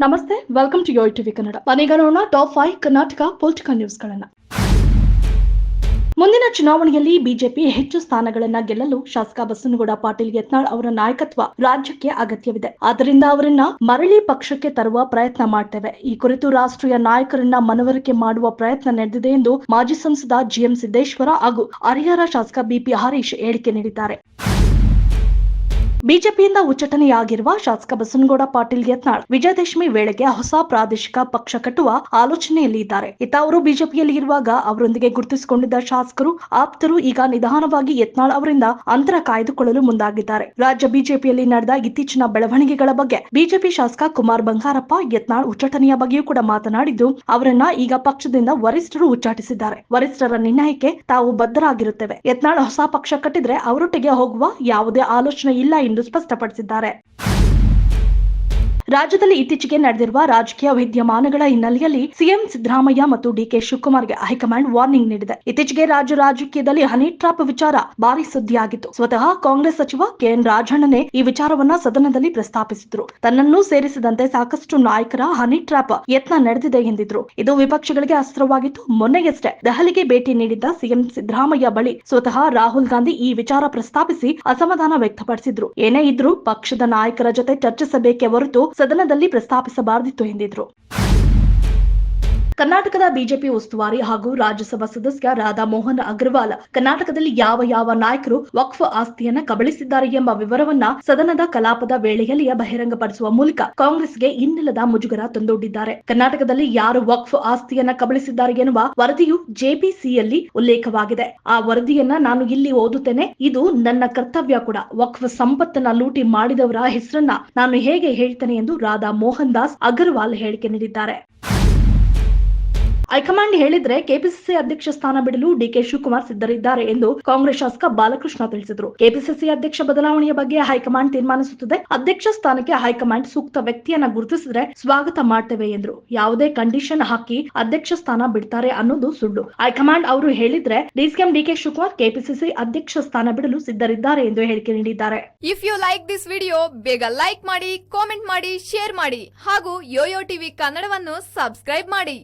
ನಮಸ್ತೆ welcome to your TV Kannada ಮನೆಗ ನೋಡೋಣ ಟಾಪ್ ಫೈವ್ ಕರ್ನಾಟಕ ಪೊಲಿಟಿಕಲ್ ನ್ಯೂಸ್ಗಳನ್ನ ಮುಂದಿನ ಚುನಾವಣೆಯಲ್ಲಿ ಬಿಜೆಪಿ ಹೆಚ್ಚು ಸ್ಥಾನಗಳನ್ನ ಗೆಲ್ಲಲು ಶಾಸಕ ಬಸನಗೌಡ ಪಾಟೀಲ್ ಯತ್ನಾಳ್ ಅವರ ನಾಯಕತ್ವ ರಾಜ್ಯಕ್ಕೆ ಅಗತ್ಯವಿದೆ. ಆದ್ದರಿಂದ ಅವರನ್ನ ಮರಳಿ ಪಕ್ಷಕ್ಕೆ ತರುವ ಪ್ರಯತ್ನ ಮಾಡ್ತೇವೆ. ಈ ಕುರಿತು ರಾಷ್ಟ್ರೀಯ ನಾಯಕರನ್ನ ಮನವರಿಕೆ ಮಾಡುವ ಪ್ರಯತ್ನ ನಡೆದಿದೆ ಎಂದು ಮಾಜಿ ಸಂಸದ ಜಿಎಂ ಸಿದ್ದೇಶ್ವರ ಹಾಗೂ ಹರಿಹರ ಶಾಸಕ ಬಿಪಿ ಹರೀಶ್ ಹೇಳಿಕೆ ನೀಡಿದ್ದಾರೆ. ಬಿಜೆಪಿಯಿಂದ ಉಚ್ಚಟನೆಯಾಗಿರುವ ಶಾಸಕ ಬಸನಗೌಡ ಪಾಟೀಲ್ ಯತ್ನಾಳ್ ವಿಜಯದಶಮಿ ವೇಳೆಗೆ ಹೊಸ ಪ್ರಾದೇಶಿಕ ಪಕ್ಷ ಕಟ್ಟುವ ಆಲೋಚನೆಯಲ್ಲಿ ಇದ್ದಾರೆ ಇತ್ತ ಅವರು ಬಿಜೆಪಿಯಲ್ಲಿ ಇರುವಾಗ ಅವರೊಂದಿಗೆ ಗುರುತಿಸಿಕೊಂಡಿದ್ದ ಶಾಸಕರು ಆಪ್ತರು ಈಗ ನಿಧಾನವಾಗಿ ಯತ್ನಾಳ್ ಅವರಿಂದ ಅಂತರ ಕಾಯ್ದುಕೊಳ್ಳಲು ಮುಂದಾಗಿದ್ದಾರೆ. ರಾಜ್ಯ ಬಿಜೆಪಿಯಲ್ಲಿ ನಡೆದ ಇತ್ತೀಚಿನ ಬೆಳವಣಿಗೆಗಳ ಬಗ್ಗೆ ಬಿಜೆಪಿ ಶಾಸಕ ಕುಮಾರ್ ಬಂಗಾರಪ್ಪ ಯತ್ನಾಳ್ ಉಚ್ಚಟನೆಯ ಬಗ್ಗೆಯೂ ಕೂಡ ಮಾತನಾಡಿದ್ದು, ಅವರನ್ನ ಈಗ ಪಕ್ಷದಿಂದ ವರಿಷ್ಠರು ಉಚ್ಚಾಟಿಸಿದ್ದಾರೆ. ವರಿಷ್ಠರ ನಿರ್ಣಯಕ್ಕೆ ತಾವು ಬದ್ಧರಾಗಿರುತ್ತೇವೆ. ಯತ್ನಾಳ್ ಹೊಸ ಪಕ್ಷ ಕಟ್ಟಿದ್ರೆ ಅವರೊಟ್ಟಿಗೆ ಹೋಗುವ ಯಾವುದೇ ಆಲೋಚನೆ ಇಲ್ಲ ಎಂದು ಸ್ಪಷ್ಟಪಡಿಸಿದ್ದಾರೆ. ರಾಜ್ಯದಲ್ಲಿ ಇತ್ತೀಚೆಗೆ ನಡೆದಿರುವ ರಾಜಕೀಯ ವಿದ್ಯಮಾನಗಳ ಹಿನ್ನೆಲೆಯಲ್ಲಿ ಸಿಎಂ ಸಿದ್ದರಾಮಯ್ಯ ಮತ್ತು ಡಿಕೆ ಶಿವಕುಮಾರ್ಗೆ ಹೈಕಮಾಂಡ್ ವಾರ್ನಿಂಗ್ ನೀಡಿದೆ. ಇತ್ತೀಚೆಗೆ ರಾಜ್ಯ ರಾಜಕೀಯದಲ್ಲಿ ಹನಿ ಟ್ರಾಪ್ ವಿಚಾರ ಭಾರಿ ಸುದ್ದಿಯಾಗಿತ್ತು. ಸ್ವತಃ ಕಾಂಗ್ರೆಸ್ ಸಚಿವ ಕೆಎನ್ ರಾಜಣ್ಣನೇ ಈ ವಿಚಾರವನ್ನ ಸದನದಲ್ಲಿ ಪ್ರಸ್ತಾಪಿಸಿದ್ರು. ತನ್ನನ್ನು ಸೇರಿಸಿದಂತೆ ಸಾಕಷ್ಟು ನಾಯಕರ ಹನಿ ಟ್ರಾಪ್ ಯತ್ನ ನಡೆದಿದೆ ಎಂದಿದ್ರು. ಇದು ವಿಪಕ್ಷಗಳಿಗೆ ಅಸ್ತ್ರವಾಗಿತ್ತು. ಮೊನ್ನೆಯಷ್ಟೇ ದೆಹಲಿಗೆ ಭೇಟಿ ನೀಡಿದ್ದ ಸಿಎಂ ಸಿದ್ದರಾಮಯ್ಯ ಬಳಿ ಸ್ವತಃ ರಾಹುಲ್ ಗಾಂಧಿ ಈ ವಿಚಾರ ಪ್ರಸ್ತಾಪಿಸಿ ಅಸಮಾಧಾನ ವ್ಯಕ್ತಪಡಿಸಿದ್ರು. ಏನೇ ಇದ್ರೂ ಪಕ್ಷದ ನಾಯಕರ ಜೊತೆ ಚರ್ಚಿಸಬೇಕೆ ಹೊರತು ಸದನದಲ್ಲಿ ಪ್ರಸ್ತಾಪಿಸಬಾರದಿತ್ತು ಎಂದಿದ್ರು. ಕರ್ನಾಟಕದ ಬಿಜೆಪಿ ಉಸ್ತುವಾರಿ ಹಾಗೂ ರಾಜ್ಯಸಭಾ ಸದಸ್ಯ ರಾಧಾ ಮೋಹನ್ ಅಗ್ರವಾಲ್, ಕರ್ನಾಟಕದಲ್ಲಿ ಯಾವ ಯಾವ ನಾಯಕರು ವಕ್ಫ್ ಆಸ್ತಿಯನ್ನ ಕಬಳಿಸಿದ್ದಾರೆ ಎಂಬ ವಿವರವನ್ನ ಸದನದ ಕಲಾಪದ ವೇಳೆಯಲ್ಲಿ ಬಹಿರಂಗಪಡಿಸುವ ಮೂಲಕ ಕಾಂಗ್ರೆಸ್ಗೆ ಇನ್ನಿಲ್ಲದ ಮುಜುಗರ ತಂದೊಡ್ಡಿದ್ದಾರೆ. ಕರ್ನಾಟಕದಲ್ಲಿ ಯಾರು ವಕ್ಫ್ ಆಸ್ತಿಯನ್ನ ಕಬಳಿಸಿದ್ದಾರೆ ಎನ್ನುವ ವರದಿಯು ಜೆಪಿಸಿಯಲ್ಲಿ ಉಲ್ಲೇಖವಾಗಿದೆ. ಆ ವರದಿಯನ್ನ ನಾನು ಇಲ್ಲಿ ಓದುತ್ತೇನೆ, ಇದು ನನ್ನ ಕರ್ತವ್ಯ ಕೂಡ. ವಕ್ಫ್ ಸಂಪತ್ತನ್ನ ಲೂಟಿ ಮಾಡಿದವರ ಹೆಸರನ್ನ ನಾನು ಹೇಗೆ ಹೇಳ್ತೇನೆ ಎಂದು ರಾಧಾ ಮೋಹನ್ ದಾಸ್ ಅಗರ್ವಾಲ್ ಹೇಳಿಕೆ ನೀಡಿದ್ದಾರೆ. ಹೈಕಮಾಂಡ್ ಹೇಳಿದ್ರೆ ಕೆಪಿಸಿಸಿ ಅಧ್ಯಕ್ಷ ಸ್ಥಾನ ಬಿಡಲು ಡಿಕೆ ಶಿವಕುಮಾರ್ ಸಿದ್ಧರಿದ್ದಾರೆ ಎಂದು ಕಾಂಗ್ರೆಸ್ ಶಾಸಕ ಬಾಲಕೃಷ್ಣ ತಿಳಿಸಿದರು. ಕೆಪಿಸಿಸಿ ಅಧ್ಯಕ್ಷ ಬದಲಾವಣೆಯ ಬಗ್ಗೆ ಹೈಕಮಾಂಡ್ ತೀರ್ಮಾನಿಸುತ್ತದೆ. ಅಧ್ಯಕ್ಷ ಸ್ಥಾನಕ್ಕೆ ಹೈಕಮಾಂಡ್ ಸೂಕ್ತ ವ್ಯಕ್ತಿಯನ್ನ ಗುರುತಿಸಿದ್ರೆ ಸ್ವಾಗತ ಮಾಡ್ತೇವೆ ಎಂದರು. ಯಾವುದೇ ಕಂಡೀಷನ್ ಹಾಕಿ ಅಧ್ಯಕ್ಷ ಸ್ಥಾನ ಬಿಡ್ತಾರೆ ಅನ್ನೋದು ಸುಳ್ಳು. ಹೈಕಮಾಂಡ್ ಅವರು ಹೇಳಿದ್ರೆ ಡಿಸಿಎಂ ಡಿಕೆ ಶಿವಕುಮಾರ್ ಕೆಪಿಸಿಸಿ ಅಧ್ಯಕ್ಷ ಸ್ಥಾನ ಬಿಡಲು ಸಿದ್ಧರಿದ್ದಾರೆ ಎಂದು ಹೇಳಿಕೆ ನೀಡಿದ್ದಾರೆ. If you like this video ಬೇಗ ಲೈಕ್ ಮಾಡಿ ಕಾಮೆಂಟ್ ಮಾಡಿ ಶೇರ್ ಮಾಡಿ ಹಾಗೂ ಯೋಯೋ ಟಿವಿ ಕನ್ನಡವನ್ನು ಸಬ್ಸ್ಕ್ರೈಬ್ ಮಾಡಿ.